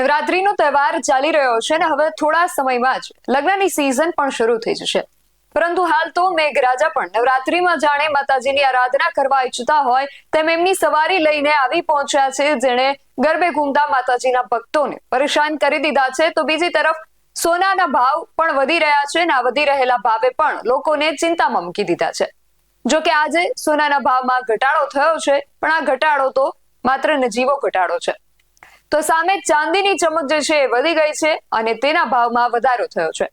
નવરાત્રીનો તહેવાર ચાલી રહ્યો છે અને હવે થોડા સમયમાં જ લગ્નની સિઝન પણ શરૂ થઈ જશે. પરંતુ હાલ તો મેઘરાજા પણ નવરાત્રીમાં જાણે માતાજીની આરાધના કરવા ઈચ્છતા હોય તેમ એમની સવારી લઈને આવી પહોંચ્યા છે. જેણે ગરબે ઘૂમતા માતાજીના ભક્તોને પરેશાન કરી દીધા છે. તો બીજી તરફ સોનાના ભાવ પણ વધી રહ્યા છે અને આ વધી રહેલા ભાવે પણ લોકોને ચિંતામાં મૂકી દીધા છે. જો કે આજે સોનાના ભાવમાં ઘટાડો થયો છે, પણ આ ઘટાડો તો માત્ર નજીવો ઘટાડો છે. તો સામે ચાંદીની ચમક જે છે એ વધી ગઈ છે અને તેના ભાવમાં વધારો થયો છે.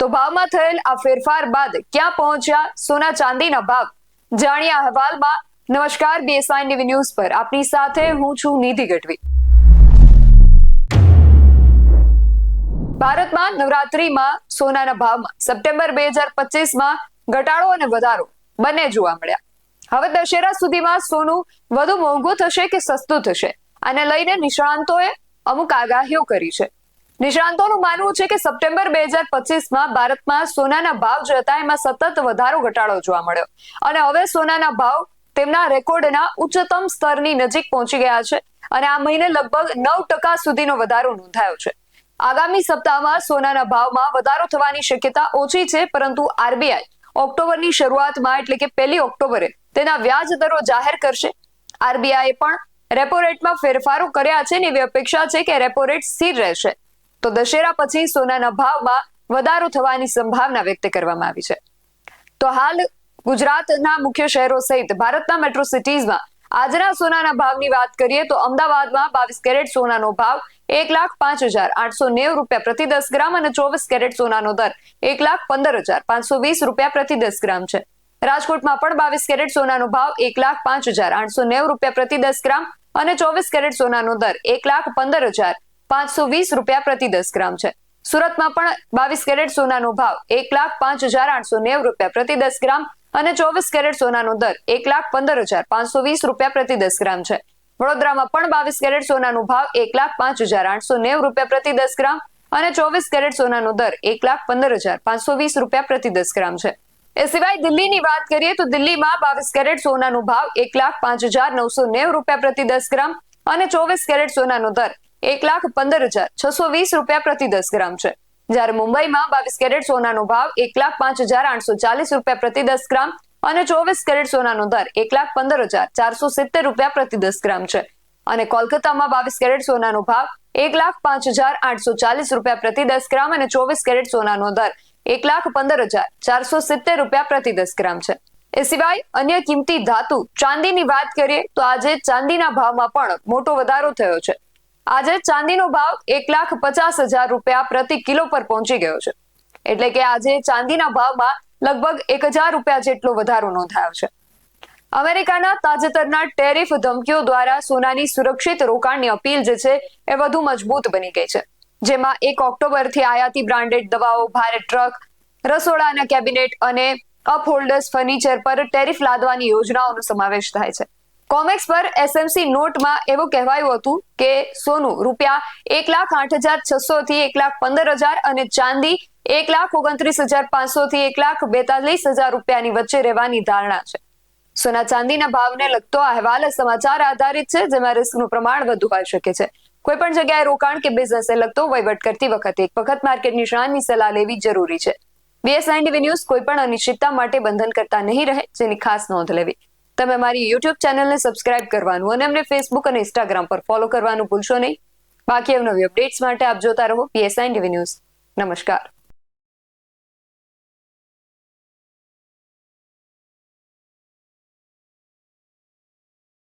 તો ભાવમાં થયેલ આ ફેરફાર બાદ ક્યાં પહોંચ્યા? સોના ચાંદીના ભાવ. જાણ્યા અહેવાલમાં. નમસ્કાર બીએસઆઈ ટીવી ન્યૂઝ પર. આપની સાથે હું છું નિધિ ગઢવી. ભારતમાં નવરાત્રીમાં સોનાના ભાવમાં સપ્ટેમ્બર બે હજાર પચીસમાં ઘટાડો અને વધારો બંને જોવા મળ્યા. હવે દશેરા સુધીમાં સોનું વધુ મોંઘું થશે કે સસ્તું થશે? આને લઈને નિષ્ણાંતોએ અમુક આગાહીઓ કરી છે. નિષ્ણાંતોનું માનવું છે કે સપ્ટેમ્બર બે હજાર પચીસમાં ભારતમાં સોનાના ભાવ જતા એમાં સતત વધારો ઘટાડો જોવા મળ્યો. અને હવે સોનાના ભાવ તેમના રેકોર્ડના ઉચ્ચતમ સ્તરની નજીક પહોંચી ગયા છે અને આ મહિને લગભગ નવ ટકા સુધીનો વધારો નોંધાયો છે. આગામી સપ્તાહમાં સોનાના ભાવમાં વધારો થવાની શક્યતા ઓછી છે, પરંતુ આરબીઆઈ ઓક્ટોબરની શરૂઆતમાં એટલે કે પહેલી ઓક્ટોબરે તેના વ્યાજ દરો જાહેર કરશે. આરબીઆઈએ પણ રેપો રેટમાં ફેરફારો કર્યા છે એવી અપેક્ષા છે કે રેપો રેટ સ્થિર રહેશે. તો દશેરા પછી સોનાના ભાવમાં વધારો થવાની સંભાવના વ્યક્ત કરવામાં આવી છે. તો હાલ ગુજરાતના મુખ્ય શહેરો સહિત ભારતના મેટ્રો સિટીઝમાં આજના સોનાના ભાવની વાત કરીએ તો અમદાવાદમાં બાવીસ કેરેટ સોનાનો ભાવ એક લાખ પાંચ હજાર આઠસો નેવ રૂપિયા પ્રતિ દસ ગ્રામ અને ચોવીસ કેરેટ સોનાનો દર એક લાખ પંદર હજાર પાંચસો વીસ રૂપિયા પ્રતિ દસ ગ્રામ છે. રાજકોટમાં પણ બાવીસ કેરેટ સોનાનો ભાવ એક લાખ પાંચ હજાર આઠસો નેવ રૂપિયા પ્રતિ દસ ગ્રામ અને ચોવીસ કેરેટ સોનાનો દર એક લાખ પંદર હજાર પાંચસો વીસ રૂપિયા પ્રતિ દસ ગ્રામ છે. સુરતમાં પણ બાવીસ કેરેટ સોનાનો ભાવ એક લાખ પાંચ હજાર આઠસો નેવું રૂપિયા પ્રતિ દસ ગ્રામ અને ચોવીસ કેરેટ સોનાનો દર એક લાખ પંદર હજાર પાંચસો વીસ રૂપિયા પ્રતિ દસ ગ્રામ છે. વડોદરામાં પણ બાવીસ કેરેટ સોનાનો ભાવ એક લાખ પાંચ હજાર આઠસો નેવું રૂપિયા પ્રતિ દસ ગ્રામ અને ચોવીસ કેરેટ સોનાનો દર એક લાખ પંદર હજાર પાંચસો વીસ રૂપિયા પ્રતિ દસ ગ્રામ છે. એ સિવાય દિલ્હીની વાત કરીએ તો દિલ્હીમાં બાવીસ કેરેટ સોનાનો ભાવ એક લાખ પાંચ હજાર નવસો નેવું રૂપિયા પ્રતિ દસ ગ્રામ અને ચોવીસ કેરેટ સોનાનો દર એક લાખ પંદર હજાર છસો વીસ રૂપિયા પ્રતિ દસ ગ્રામ છે. જ્યારે મુંબઈમાં બાવીસ કેરેટ સોનાનો ભાવ એક લાખ પાંચ હજાર આઠસો ચાલીસ રૂપિયા પ્રતિ દસ ગ્રામ અને ચોવીસ કેરેટ સોનાનો દર એક લાખ પંદર હજાર ચારસો સિત્તેર રૂપિયા પ્રતિ દસ ગ્રામ છે. અને કોલકાતામાં બાવીસ કેરેટ સોનાનો ભાવ એક લાખ પાંચ હજાર આઠસો ચાલીસ રૂપિયા પ્રતિ દસ ગ્રામ અને ચોવીસ કેરેટ સોનાનો દર એક લાખ પંદર હજાર ચારસો સિત્તેર રૂપિયા પ્રતિ દસ ગ્રામ છે. એ સિવાય અન્ય કિંમતી ધાતુ, ચાંદીની વાત કરીએ તો આજે ચાંદીના ભાવમાં પણ મોટો વધારો થયો છે. આજે ચાંદીનો ભાવ એક લાખ પચાસ હજાર રૂપિયા પ્રતિ કિલો પર પહોંચી ગયો છે. એટલે કે આજે ચાંદીના ભાવમાં લગભગ એક હજાર રૂપિયા જેટલો વધારો નોંધાયો છે. અમેરિકાના તાજેતરના ટેરિફ ધમકીઓ દ્વારા સોનાની સુરક્ષિત રોકાણની અપીલ જે છે એ વધુ મજબૂત બની ગઈ છે. જેમાં એક ઓક્ટોબરથી આયાતી બ્રાન્ડેડ દવાઓ, ભારે ટ્રક રસોડાના કેબિનેટ અને અપહોલ્ડર્સ ફર્નિચર પર ટેરિફ લાદવાની યોજનાઓનો સમાવેશ થાય છે. કોમેક્સ પર એસએમસી નોટમાં એવું કહેવાયું હતું કે સોનું રૂપિયા એક લાખ આઠ હજાર છસો થી એક લાખ પંદર હજાર અને ચાંદી એક લાખ ઓગણત્રીસ હજાર પાંચસો થી એક લાખ બેતાલીસ હજાર રૂપિયાની વચ્ચે રહેવાની ધારણા છે. સોના ચાંદીના ભાવને લગતો અહેવાલ સમાચાર આધારિત છે, જેમાં રિસ્કનું પ્રમાણ વધુ હોઈ શકે છે. કોઈ પણ જગ્યાએ રોકાણ કે બિઝનેસને લગતો વહીવટ કરતી વખતે એક વખત માર્કેટ નિષ્ણાંતની સલાહ લેવી જરૂરી છે. બીએસઆઈ ટીવી ન્યૂઝ કોઈ પણ અનિશ્ચિતતા માટે બંધન કરતા નહીં રહે જેની ખાસ નોંધ લેવી. તમે મારી યુટ્યુબ ચેનલને સબસ્ક્રાઇબ કરવાનું અને અમને ફેસબુક અને ઇન્સ્ટાગ્રામ પર ફોલો કરવાનું ભૂલશો નહીં. બાકી અવનવી અપડેટ્સ માટે આપ જોતા રહો પીએસઆઈ ટીવી ન્યૂઝ. નમસ્કાર.